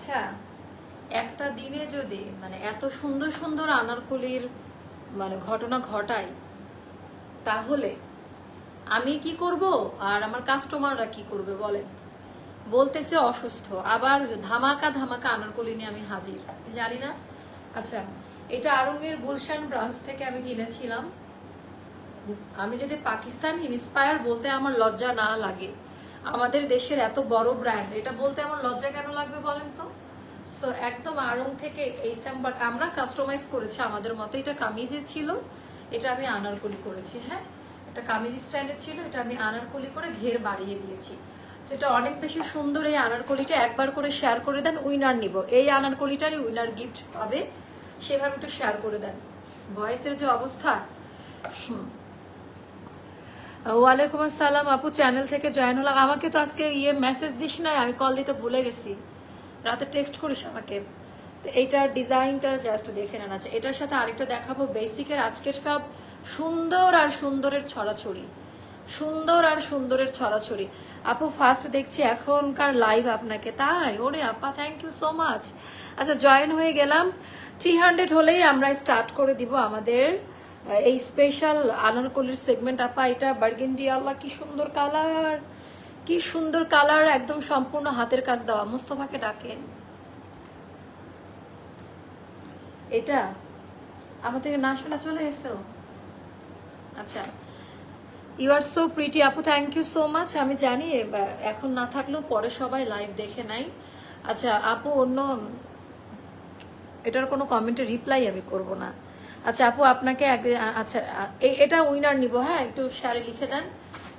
আচ্ছা একটা দিনে যদি মানে এত সুন্দর সুন্দর আনারকলির মানে ঘটনা ঘটায় তাহলে আমি কি করব? আর আমার কাস্টমাররা কি করবে বলেন? বলতেছে অসুস্থ, আবার ধামাকা ধামাকা আনারকলি নিয়ে আমি হাজির। জানি না। আচ্ছা এটা আরঙ্গের গুলশান ব্রাঞ্চ থেকে আমি কিনেছিলাম। আমি যদি পাকিস্তান ইন্সপায়ার বলতে আমার লজ্জা না লাগে। আমাদের দেশের এত বড় ব্র্যান্ড এটা বলতে আমার লজ্জা কেন লাগবে বলেন তো? সো একদম আড়ং থেকে এই বাট আমরা কাস্টমাইজ করেছি আমাদের মতো। এটা কামিজে ছিল, এটা আমি আনারকলি করেছি হ্যাঁ? এটা কামিজ স্টাইলে ছিল, এটা আমি আনারকলি করে ঘের বাড়িয়ে দিয়েছি। সেটা অনেক বেশি সুন্দর এই আনারকলিটা একবার করে শেয়ার করে দেন উইনার নিব। এই আনারকলিটারই উইনার গিফট পাবে, সেভাবে একটু শেয়ার করে দেন। ভয়েসের যে অবস্থা। ওয়ালাইকুম আসসালাম, আপু চ্যানেল থেকে জয়েন হলাম। আমাকে তো আজকে ইয়ে মেসেজ দিস না আমি কল দিতে ভুলে গেছি। রাতে টেক্সট করিস আমাকে। তো এইটার ডিজাইনটা জাস্ট দেখে নেন। আছে এটার সাথে আরেকটা দেখাবো। বেসিকের আজকের সব সুন্দর আর সুন্দরের ছড়াছড়ি। সুন্দর আর সুন্দরের ছড়াছড়ি। আপু ফার্স্ট দেখছি এখনকার লাইভ আপনাকে। তাই? ওরে আপা থ্যাংক ইউ সো মাচ আচ্ছা জয়েন হয়ে গেলাম। থ্রি হান্ড্রেড হলেই আমরা স্টার্ট করে দিব আমাদের এই স্পেশাল আনারকলির সেগমেন্ট আপা, এটা বার্গেন্ডি কি সুন্দর কালার কি সুন্দর কালার একদম সম্পূর্ণ হাতের কাজ দেওয়া। মুস্তফাকে ডাকেন। এটা? আমার থেকে না শোনা চলে এসো। আচ্ছা। ইউ আর সো প্রিটি আপু থ্যাংক ইউ সো মাচ আমি জানি এখন না থাকলেও পরে সবাই লাইভ দেখে নাই আচ্ছা আপু, অন্য, এটার কোনো কমেন্টে রিপ্লাই আমি করব না। আচ্ছা আপু, আপনাকে আচ্ছা এটা উইনার নিব হ্যাঁ? একটু শেয়ারে লিখে দেন।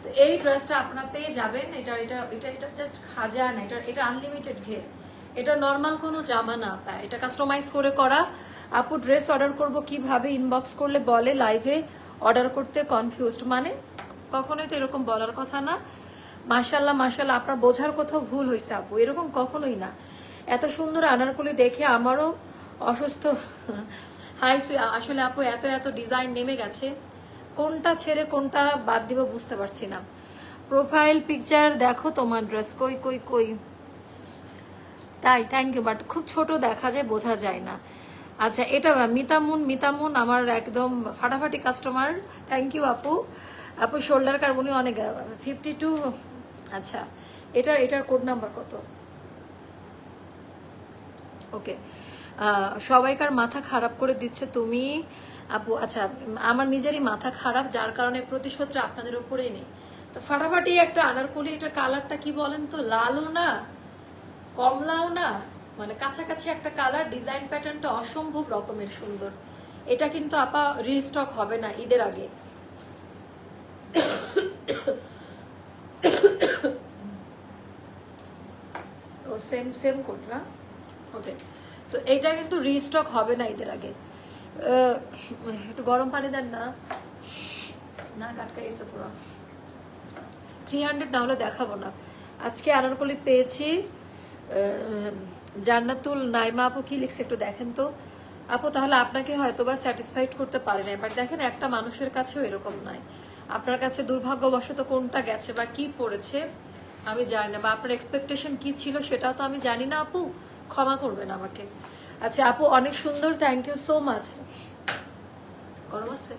তো এই ড্রেসটা আপনার পেয়ে যাবেন। এটা এটা এটা এটা জাস্ট খাজা না এটা এটা আনলিমিটেড ঘের। এটা নর্মাল কোনো জামা না পায় এটা কাস্টমাইজ করে করা। আপু ড্রেস অর্ডার করব কীভাবে? ইনবক্স করলে বলে লাইভে অর্ডার করতে কনফিউজড মানে কখনোই তো এরকম বলার কথা না। মাশাল্লাহ মাশাল্লাহ আপনার বোঝার কোথাও ভুল হয়েছে আপু। এরকম কখনোই না। এত সুন্দর আনারকলি দেখে আমারও অসুস্থ। হাই আসলে আপু, এত এত ডিজাইন নেমে গেছে। কোনটা ছেড়ে কোনটা বাদ দিব বুঝতে পারছি না। প্রোফাইল পিকচার দেখো তোমার ড্রেস, কই কই কই। তাই থ্যাংক ইউ বাট খুব ছোট দেখা যায়, বোঝা যায় না। আচ্ছা এটা মিতামুন মিতামুন আমার একদম ফাটাফাটি কাস্টমার থ্যাংক ইউ আপু। আপু শোল্ডার কার্বনি অনেক ফিফটি টু আচ্ছা এটার এটার কোড নাম্বার কত? ওকে সবাইকার মাথা খারাপ করে দিচ্ছে তুমি। আপু আচ্ছা আমার নিজেরই মাথা খারাপ, যার কারণে প্রতিশোধটা আপনাদের উপরেই নেই। তো ফাটাফাটি একটা আনারকলি এটার কালারটা কি বলেন তো? লালও না, কমলাও না মানে কাছাকাছি একটা কালার, ডিজাইন প্যাটার্নটা অসম্ভব রকমের সুন্দর। এটা কিন্তু আপা রিস্টক হবে না ঈদের আগে। সেম সেম কোড না? ওকে তো এটা কিন্তু রিস্টক হবে না ঈদের আগে। একটু গরম পানি দেন না। না কাটকা এসে পুরো। থ্রি হান্ড্রেড না হলে দেখাবো না। আজকে আনারকলি পেয়েছি। জান্নাতুল নাইমা আপু কি লিখছে একটু দেখেন তো। আপু, তাহলে আপনাকে হয়তো বা স্যাটিসফাইড করতে পারে না বাট দেখেন একটা মানুষের কাছেও এরকম নাই। আপনার কাছে দুর্ভাগ্যবশত কোনটা গেছে বা কি পড়েছে, আমি জানি না, বা আপনার এক্সপেকটেশন কি ছিল সেটাও তো আমি জানি না আপু। ক্ষমা করবেন আমাকে। আচ্ছা আপু, অনেক সুন্দর থ্যাংক ইউ সো মাচ গরম আছে?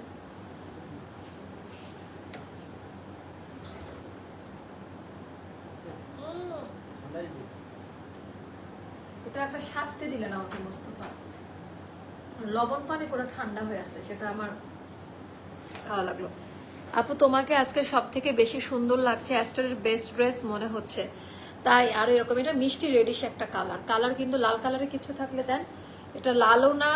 এটা একটা শাস্তি দিলেন আমাকে, মোস্তফা। লবণ পানি করে ঠান্ডা হয়ে আছে, সেটা আমার খাওয়া লাগল। আপু, তোমাকে আজকে সব থেকে বেশি সুন্দর লাগছে অ্যাস্টারের বেস্ট ড্রেস মনে হচ্ছে। তাই আর এরকম, এটা মিষ্টি রেডিশ একটা কালার। কালার কিন্তু লাল কালারে কিছু থাকলে দেন, এটা লালও না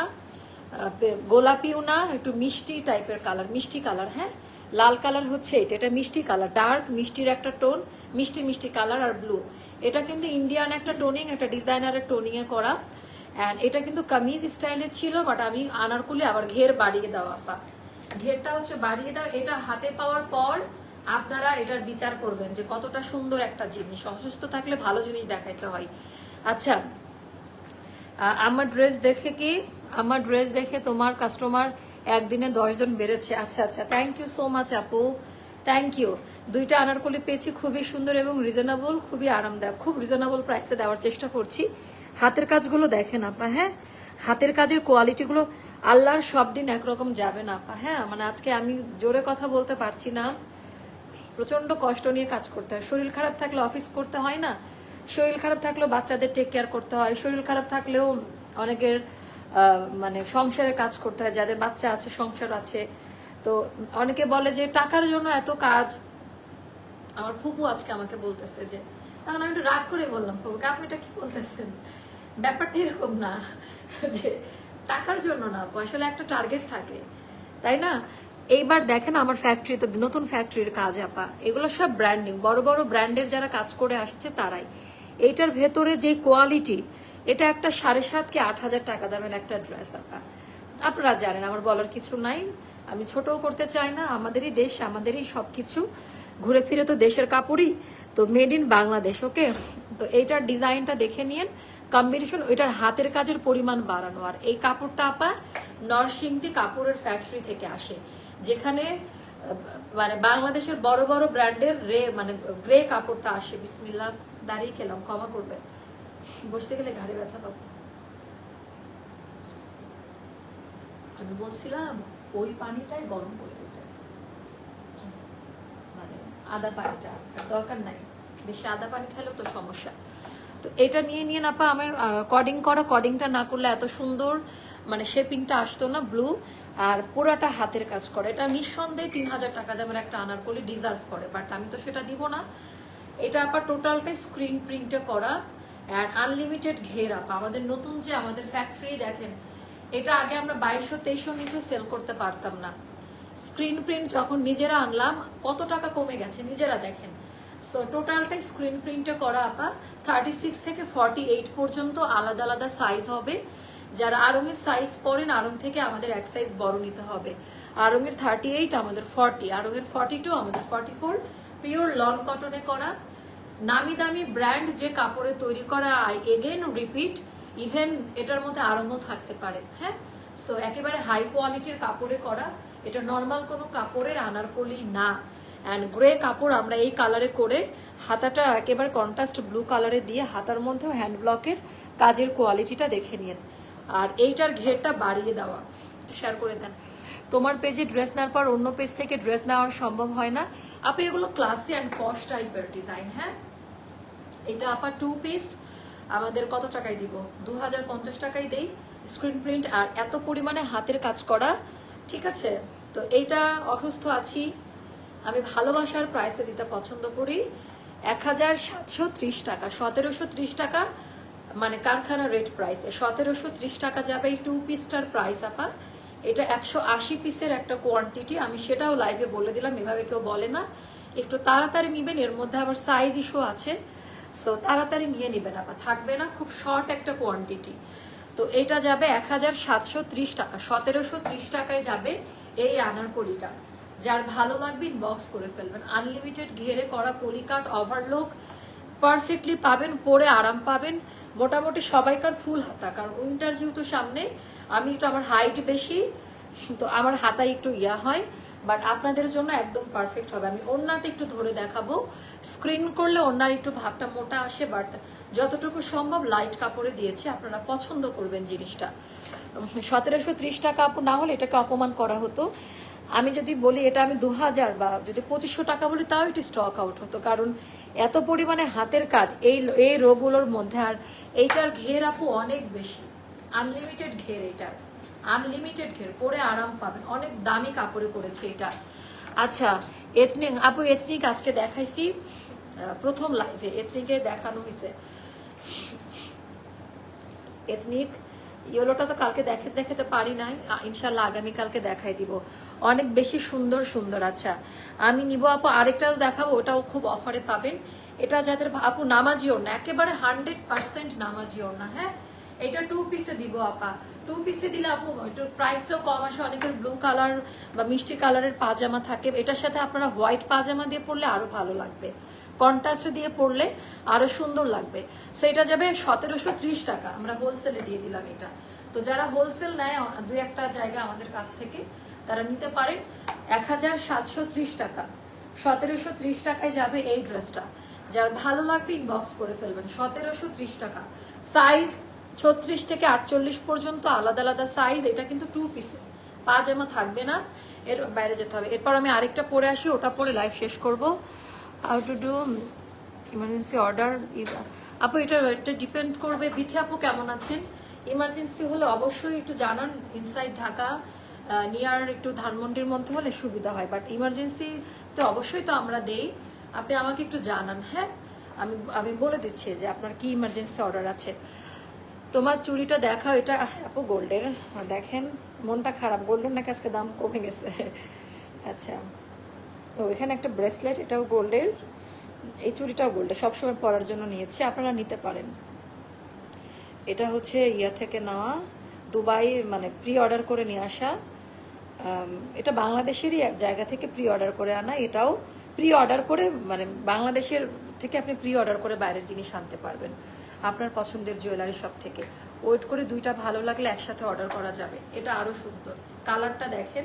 গোলাপিও না, একটু মিষ্টি টাইপের কালার, মিষ্টি কালার হ্যাঁ? লাল কালার হচ্ছে এটা এটা মিষ্টি কালার, ডার্ক, মিষ্টির একটা টোন, মিষ্টি মিষ্টি কালার আর ব্লু। এটা কিন্তু ইন্ডিয়ান একটা টোনিং, একটা ডিজাইনারের টোনিং এ করা। অ্যান্ড এটা কিন্তু কামিজ স্টাইলের ছিল বাট আমি আনারকুলি আবার ঘের বাড়িয়ে দেওয়া পা ঘেরটা হচ্ছে বাড়িয়ে দাও এটা হাতে পাওয়ার পর আপনারা এটার বিচার করবেন যে কতটা সুন্দর একটা জিনিস। অসুস্থ থাকলে ভালো জিনিস দেখাইতে হয়। আচ্ছা আমার ড্রেস দেখে কি? আমার ড্রেস দেখে তোমার কাস্টমার একদিনে দশজন বেড়েছে। আচ্ছা আচ্ছা থ্যাংক ইউ সো মাচ আপু। থ্যাংক ইউ দুইটা আনারকলি পেয়েছি, খুবই সুন্দর এবং রিজনেবল খুবই আরামদায়ক, খুব রিজনেবল প্রাইসে দেওয়ার চেষ্টা করছি। হাতের কাজগুলো দেখেন আপা হ্যাঁ? হাতের কাজের কোয়ালিটিগুলো আল্লাহর সব দিন একরকম যাবে না আপা হ্যাঁ? মানে আজকে আমি জোরে কথা বলতে পারছি না। প্রচণ্ড কষ্ট নিয়ে কাজ করতে হয়। শরীর খারাপ থাকলে অফিস করতে হয় না। শরীর খারাপ থাকলেও বাচ্চাদের টেক কেয়ার করতে হয়। শরীর খারাপ থাকলেও অনেকের মানে সংসারের কাজ করতে হয়। যাদের বাচ্চা আছে, সংসার আছে। তো অনেকে বলে যে, টাকার জন্য এত কাজ। আমার ফুপু আজকে আমাকে বলতেছে যে, তখন আমি একটু রাগ করে বললাম, ফুপুকে, আপনি এটা কি বলতেছেন? ব্যাপারটা এরকম না, যে টাকার জন্য না আসলে একটা টার্গেট থাকে। তাই না? এইবার দেখেন আমার ফ্যাক্টরি তো, নতুন ফ্যাক্টরির কাজ, আপা। এগুলো সব ব্র্যান্ডিং বড় বড় ব্র্যান্ডের যারা কাজ করে আসছে, তারাই। এইটার ভেতরে যে কোয়ালিটি এটা একটা সাড়ে সাত কি আট হাজার টাকা দামের একটা ড্রেস আপা। আপনারা জানেন, আমার বলার কিছু নাই। আমি ছোটও করতে চাই না, আমাদেরই দেশ, আমাদেরই সবকিছু। ঘুরে ফিরে তো দেশের কাপড়ই। তো মেড ইন বাংলাদেশ, ওকে? তো এইটার ডিজাইনটা দেখে নিন কম্বিনেশন ওইটার হাতের কাজের পরিমাণ বাড়ানো। আর এই কাপড়টা, আপা, নরসিংদী কাপড়ের ফ্যাক্টরি থেকে আসে। যেখানে মানে বাংলাদেশের বড় বড় ব্র্যান্ডের রে মানে গ্রে কাপড়টা আসে। বিসমিল্লা দাঁড়িয়ে খেলাম, ক্ষমা করবে বসতে গেলে ঘাড়ে ব্যথা পাবো। আমি বলছিলাম, ওই পানিটাই গরম করে দিতে। মানে আদা পানিটা দরকার নাই। বেশি আদা পানি খেলেও তো সমস্যা। তো এটা নিয়ে নিয়ে না পা, আমার কডিং করা কডিংটা না করলে এত সুন্দর মানে শেপিংটা আসতো না ব্লু আর পুরাটা হাতের কাজ করে। এটা নিঃসন্দেহে তিন হাজার টাকা দামের একটা আনারকলি ডিজার্ভ করে বাট আমি তো সেটা দিব না। এটা আবার টোটালটাই স্ক্রিন প্রিন্টে করা আর আনলিমিটেড ঘের আপা। আমাদের নতুন যে আমাদের ফ্যাক্টরি দেখেন, এটা আগে আমরা বাইশশো তেইশশো নিচে সেল করতে পারতাম না। স্ক্রিন প্রিন্ট যখন নিজেরা আনলাম, কত টাকা কমে গেছে নিজেরা দেখেন। সো টোটালটাই স্ক্রিন প্রিন্টে করা আপা থার্টি সিক্স থেকে ফর্টি এইট পর্যন্ত আলাদা আলাদা সাইজ হবে। যারা আরঙের সাইজ পরেন আরং থেকে আমাদের এক সাইজ বড় নিতে হবে। আরঙের থার্টি এইট আমাদের ফর্টি আরঙের ফর্টি টু আমাদের ফর্টি ফোর পিওর লন কটনে করা। নামি দামি ব্র্যান্ড যে কাপড়ে তৈরি করা এগেন রিপিট ইভেন এটার মধ্যে আরঙও থাকতে পারে হ্যাঁ? সো একেবারে হাই কোয়ালিটির কাপড়ে করা। এটা নর্মাল কোনো কাপড়ের আনারকলি না। অ্যান্ড গ্রে কাপড় আমরা এই কালারে করে হাতাটা একেবারে কন্ট্রাস্ট ব্লু কালারে দিয়ে হাতার মধ্যেও হ্যান্ড ব্লকের কাজের কোয়ালিটিটা দেখে নিন। আর এইটার ঘেরটা বাড়িয়ে দেওয়া। শেয়ার করে দেন। তোমার পেজে ড্রেস নেওয়ার পর অন্য পেজ থেকে ড্রেস নেওয়ার সম্ভব হয় না। আপনি এগুলো ক্লাসি অ্যান্ড পশ টাইপের ডিজাইন হ্যাঁ? এটা আপার টু পিস আমাদের কত টাকায় দিব? দু হাজার পঞ্চাশ টাকায় দেই স্ক্রিন প্রিন্ট আর এত পরিমাণে হাতের কাজ করা, ঠিক আছে? তো এইটা অসুস্থ আছি। আমি ভালোবাসার প্রাইসে দিতে পছন্দ করি। এক হাজার সাতশো ত্রিশ টাকা, সতেরোশো ত্রিশ টাকা মানে কারখানা রেট প্রাইসে সতেরোশো ত্রিশ টাকা যাবে এই টু পিসটার প্রাইস আপা। এটা একশো আশি পিসের একটা কোয়ান্টিটি আমি সেটাও লাইভে বলে দিলাম, এভাবে কেউ বলে না। একটু তাড়াতাড়ি নিবেন, এর মধ্যে আবার সাইজ ইস্যু আছে। সো তাড়াতাড়ি নিয়ে নেবেন আবার থাকবে না, খুব শর্ট একটা কোয়ান্টিটি তো এটা যাবে এক হাজার সাতশো ত্রিশ টাকা। সতেরোশো ত্রিশ টাকায় যাবে এই আনারকলিটা। যার ভালো লাগবে ইনবক্স করে ফেলবেন। আনলিমিটেড ঘেরে করা কলিকাট ওভারলোক পারফেক্টলি পাবেন পরে আরাম পাবেন। মোটামুটি সবাইকার ফুল হাতা। কারণ উইন্টার যেহেতু সামনে, আমি একটু আমার হাইট বেশি, তো আমার হাতায় একটু ইয়া হয়। বাট আপনাদের জন্য একদম পারফেক্ট হবে। আমি ওন্নাটা একটু ধরে দেখাবো। স্ক্রিন করলে ওনার একটু ভাবটা মোটা আসে বাট যতটুকু সম্ভব লাইট কাপড়ে দিয়েছি। আপনারা পছন্দ করবেন জিনিসটা। সতেরোশো ত্রিশ টাকা না হলে এটাকে অপমান করা হতো। আমি যদি বলি এটা আমি দু হাজার বা যদি পঁচিশশো টাকা বলি, তাও এটি স্টক আউট হতো। কারণ এত পরিমাণে হাতের কাজ, এই এই রোগগুলোর মধ্যে আর এইটার ঘের আপু অনেক বেশি। আনলিমিটেড ঘের এটার। আনলিমিটেড ঘের, পরে আরাম পাবেন। অনেক দামি কাপড়ে করেছে এটা। আচ্ছা এথনিক আপু এথনিক আজকে দেখাইছি প্রথম লাইভে এথনিকে দেখানো হয়েছে এথনিক ইয়েলোটা তো কালকে দেখে দেখাতে পারি নাই। ইনশাল্লাহ আগামী কালকে দেখাই দিব। অনেক বেশি সুন্দর সুন্দর আচ্ছা। আমি নিব আপু, আরেকটাও দেখাবো, ওটাও খুব অফারে পাবেন। এটা যাদের আপু নামাজিও না, একেবারে হান্ড্রেড পার্সেন্ট নামাজিও না হ্যাঁ? এটা টু পিসে দিব আপা। টু পিসে দিলে আপু, একটু প্রাইসটাও কম আসে, অনেকের ব্লু কালার বা মিষ্টি কালারের পাজামা থাকে। এটার সাথে আপনারা হোয়াইট পাজামা দিয়ে পরলে আরও ভালো লাগবে। কন্ট্রাস্টে দিয়ে পড়লে আরও সুন্দর লাগবে। সেটা যাবে সতেরোশো ত্রিশ টাকা। আমরা হোলসেলে দিয়ে দিলাম এটা। তো যারা হোলসেল নেয় দুই একটা জায়গা আমাদের কাছ থেকে, তারা নিতে পারেন এক হাজার সাতশো ত্রিশ টাকা। সতেরোশো ত্রিশ টাকায় যাবে এই ড্রেসটা যার ভালো লাগবে ইনবক্স করে ফেলবেন। সতেরোশো ত্রিশ টাকা। সাইজ ছত্রিশ থেকে আটচল্লিশ পর্যন্ত, আলাদা আলাদা সাইজ এটা কিন্তু টু পিসে পাজামা থাকবে না। এর বাইরে যেতে হবে। এরপর আমি আরেকটা পরে আসি, ওটা পরে লাইভ শেষ করব। How to do emergency order আপু, এটা এটা ডিপেন্ড করবে। বিথি আপু কেমন আছেন? ইমার্জেন্সি হলে অবশ্যই একটু জানান। ইনসাইড ঢাকা নিয়ার একটু ধানমন্ডির মধ্যে হলে সুবিধা হয়। বাট ইমার্জেন্সিতে অবশ্যই তো আমরা দেই। আপনি আমাকে একটু জানান হ্যাঁ? আমি আমি বলে দিচ্ছি যে আপনার কি ইমার্জেন্সি অর্ডার আছে। তোমার চুরিটা দেখা এটা, আপু, গোল্ডের। দেখেন, মনটা খারাপ। গোল্ডের নাকি আজকে দাম কমে গেছে? আচ্ছা। ও এখানে একটা ব্রেসলেট এটাও গোল্ডের। এই চুড়িটাও গোল্ডের সবসময় পরার জন্য নিয়েছি, আপনারা নিতে পারেন। এটা হচ্ছে ইয়া থেকে নেওয়া, দুবাই মানে প্রি অর্ডার করে নিয়ে আসা। এটা বাংলাদেশেরই এক জায়গা থেকে প্রি অর্ডার করে আনা, এটাও প্রি অর্ডার করে মানে বাংলাদেশের থেকে আপনি প্রি অর্ডার করে বাইরের জিনিস আনতে পারবেন। আপনার পছন্দের জুয়েলারি শপ থেকে। ওয়েট করে দুইটা ভালো লাগলে একসাথে অর্ডার করা যাবে। এটা আরও সুন্দর। কালারটা দেখেন।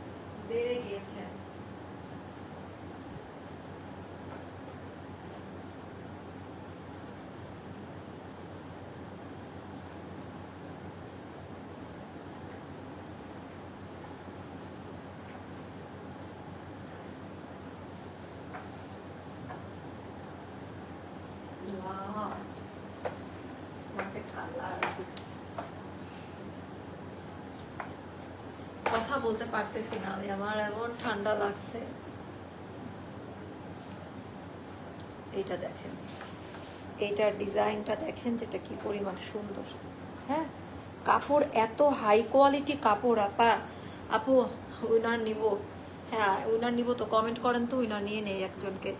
বেড়ে গিয়েছে Wow. বলতে পারতেছি না আমি, আমার এমন ঠান্ডা লাগছে। এইটা দেখেন। এইটার ডিজাইনটা দেখেন যেটা কি পরিমাণ সুন্দর। হ্যাঁ? কাপড় এত হাই কোয়ালিটি কাপড়, আপা। আপু উইনার নিব। হ্যাঁ উইনার নিব তো কমেন্ট করেন তো উইনার নিয়ে নেই একজনকে।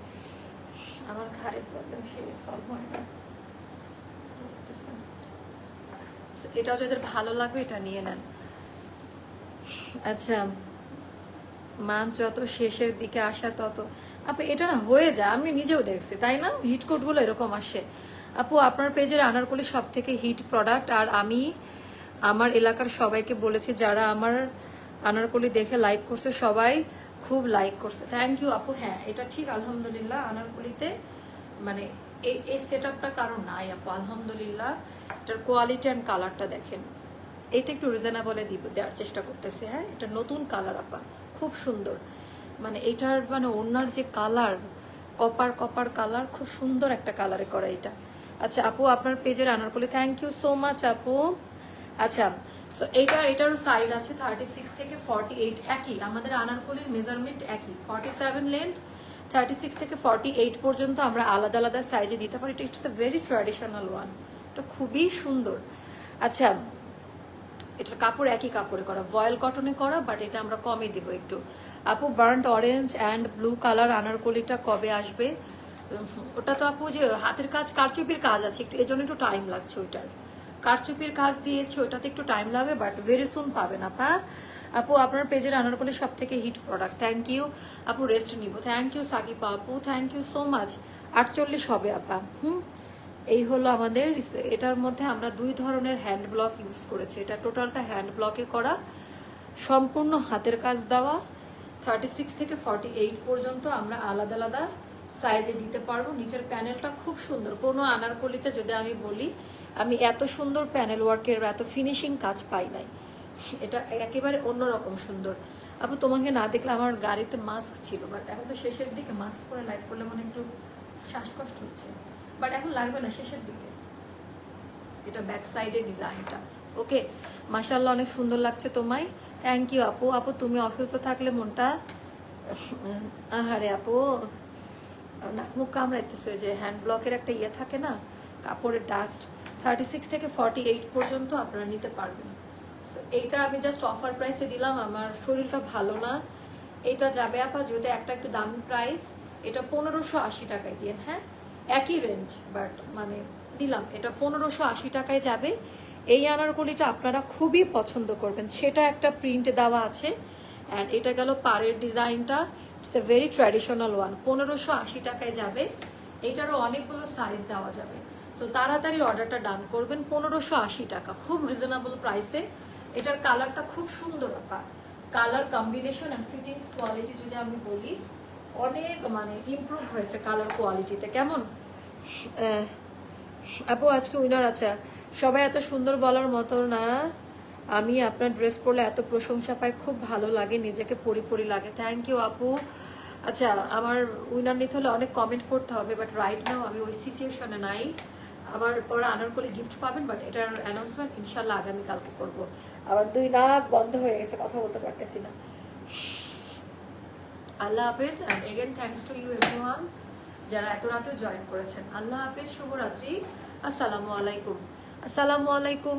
আমার ঘাড়ের প্রবলেম সে সলভ হয় না। এটা যাদের ভালো লাগবে, এটা নিয়ে নেন। আচ্ছা মান যত শেষের দিকে আসা তত আপু, এটা না হয়ে যায়, আমি নিজেও দেখছি, তাই না? হিট কোটগুলো এরকম আসে। আপু, আপনার পেজের আনারকলি সব থেকে হিট প্রোডাক্ট আর আমি, আমার এলাকার সবাইকে বলেছি, যারা আমার আনারকলি দেখে লাইক করছে, সবাই খুব লাইক করছে। থ্যাংক ইউ আপু। হ্যাঁ এটা ঠিক, আলহামদুলিল্লাহ, আনারকলিতে মানে এই এই সেট আপটা কারণ নাই, আপু। আলহামদুলিল্লাহ, এটার কোয়ালিটি অ্যান্ড কালারটা দেখেন। এটা একটু রিজনেবলে দিব, দেওয়ার চেষ্টা করতেছে হ্যাঁ? এটা নতুন কালার আপা, খুব সুন্দর। মানে এটার মানে ওনার যে কালার কপার কপার কালার খুব সুন্দর একটা কালারে করা এটা। আচ্ছা আপু, আপনার পেজের anarkali thank you so much আপু। আচ্ছা এইটার এটারও সাইজ আছে থার্টি সিক্স থেকে ফর্টি এইট একই। আমাদের আনারকলির মেজারমেন্ট একই। Forty seven length thirty six থেকে ফর্টি এইট পর্যন্ত আমরা আলাদা আলাদা সাইজে দিতে পারি। এটা it's a very traditional one এটা খুবই সুন্দর। আচ্ছা এটার কাপড় একই কাপড়ে করা, ভয়েল কটনে করা বাট এটা আমরা কমে দিব একটু। আপু burnt orange and blue colour আনারকলিটা কবে আসবে? ওটা তো আপু যে হাতের কাজ, কারচুপির কাজ আছে, একটু এজন্য একটু টাইম লাগছে ওইটার। কারচুপির কাজ দিয়েছে, ওটাতে একটু টাইম লাগবে বাট ভেরি সুন পাবেন আপা আপু, আপনার পেজের আনারকলি সব থেকে হিট প্রোডাক্ট থ্যাংক ইউ আপু রেস্ট নিব। থ্যাংক ইউ সাকিপা আপু। থ্যাংক ইউ সো মাচ আটচল্লিশ হবে আপা, হুম? এই হলো আমাদের, এটার মধ্যে আমরা দুই ধরনের হ্যান্ড ব্লক ইউজ করেছি। এটা টোটালটা হ্যান্ড ব্লকে করা, সম্পূর্ণ হাতের কাজ দেওয়া থার্টি সিক্স থেকে ফর্টি এইট পর্যন্ত আমরা আলাদা আলাদা সাইজে দিতে পারব। নিচের প্যানেলটা খুব সুন্দর। কোনো আনারকলিতে যদি আমি বলি, আমি এত সুন্দর প্যানেল ওয়ার্কের এত ফিনিশিং কাজ পাই নাই। এটা একেবারে অন্যরকম সুন্দর। আপু, তোমাকে না দেখলে আমার গাড়িতে মাস্ক ছিল বাট এখন তো শেষের দিকে মাস্ক পরে লাইট পড়লে মানে একটু শ্বাসকষ্ট হচ্ছে। বাট এখন লাগবে না শেষের দিকে। এটা ব্যাক সাইডের ডিজাইনটা ওকে মাশাল্লাহ অনেক সুন্দর লাগছে তোমায়। থ্যাংক ইউ আপু। আপু তুমি অসুস্থ থাকলে মনটা আহারে আপু। নাক মুখ কামড়াইতেছে যে হ্যান্ড ব্লকের একটা ইয়ে থাকে না কাপড়ের ডাস্ট থার্টি সিক্স থেকে ফর্টি এইট পর্যন্ত আপনারা নিতে পারবেন। So, এইটা আমি জাস্ট অফার প্রাইসে দিলাম। আমার শরীরটা ভালো না। এটা যাবে আপা যদি একটা একটু দামি প্রাইস এটা পনেরোশো আশি টাকায় দিয়েন হ্যাঁ? একই রেঞ্জ বাট মানে দিলাম। এটা পনেরোশো আশি টাকায় যাবে। এই আনারকলিটা আপনারা খুবই পছন্দ করবেন। সেটা একটা প্রিন্ট দেওয়া আছে অ্যান্ড এটা গেল পাড়ের ডিজাইনটা। It's a very traditional one পনেরোশো আশি টাকায় যাবে। এটারও অনেকগুলো সাইজ দেওয়া যাবে। সো তাড়াতাড়ি অর্ডারটা ডান করবেন। পনেরোশো আশি টাকা। খুব রিজনেবল প্রাইসে এটার কালারটা খুব সুন্দর ব্যাপার colour combination and fittings quality যদি আমি বলি, অনেক মানে ইম্প্রুভ হয়েছে কালার কোয়ালিটিতে কেমন? আপু, আজকে উইনার আছে। সবাই এত সুন্দর বলার মতো না। আমি আপনার ড্রেস পরলে এত প্রশংসা পাই, খুব ভালো লাগে, নিজেকে পরিপরি লাগে। থ্যাংক ইউ আপু। আচ্ছা আমার উইনার নিতে হলে অনেক কমেন্ট করতে হবে বাট রাইট নাও আমি ওই সিচুয়েশনে নাই। আবার পরে আনারকলি গিফট পাবেন বাট এটার অ্যানাউন্সমেন্ট ইনশাল্লাহ আগামীকালকে করব। আবার দুই নাক বন্ধ হয়ে গেছে, কথা বলতে পারতেছি না। আল্লাহ হাফেজ and again thanks to you everyone যারা এত রাতেও জয়েন করেছেন। আল্লাহ হাফিজ শুভরাত্রি। আসসালামু আলাইকুম। আসসালামু আলাইকুম।